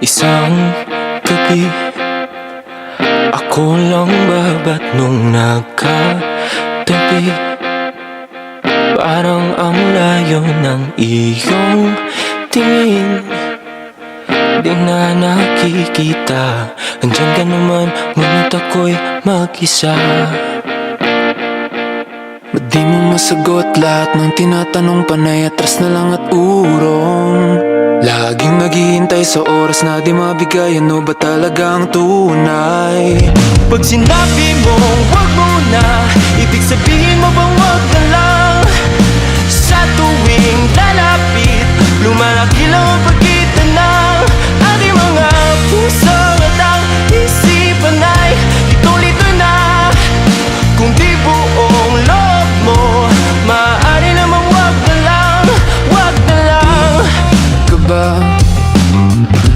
Isang gabi Ako lang babat nung nagkatabi. Parang ang layo ng iyong tingin. Di na nakikita. Andyan ka naman Ngunit ako'y mag-isa. Ba't di mo masagot lahat ng tinatanong? Panay atras na lang at urong Laging naghihintay sa oras na di mabigay Ano ba talagang tunay? Pag sinabi mo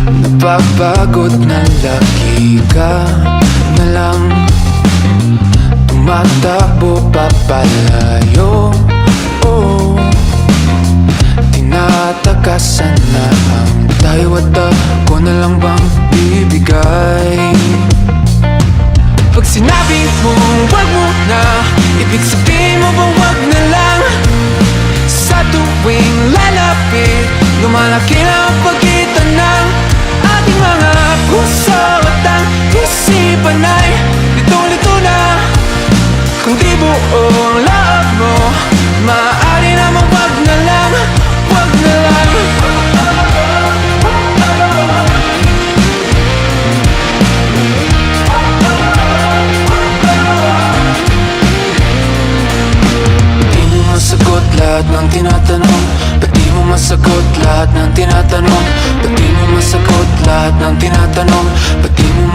Napapagod na lagi ka na lang. Tumatakbo papalayo Oh Tinatakasan na ang tayo at ako na lang bang bibigay? Pag sinabi mong wag mo na. Ibig sabihin mo bang wag na lang? Sa tuwing lalapit Lumalaki na lahat ng tinatanong. Ba't di mo masagot lahat ng tinatanong? Ba't di mo masagot lahat ng tinatanong? Ba't di mo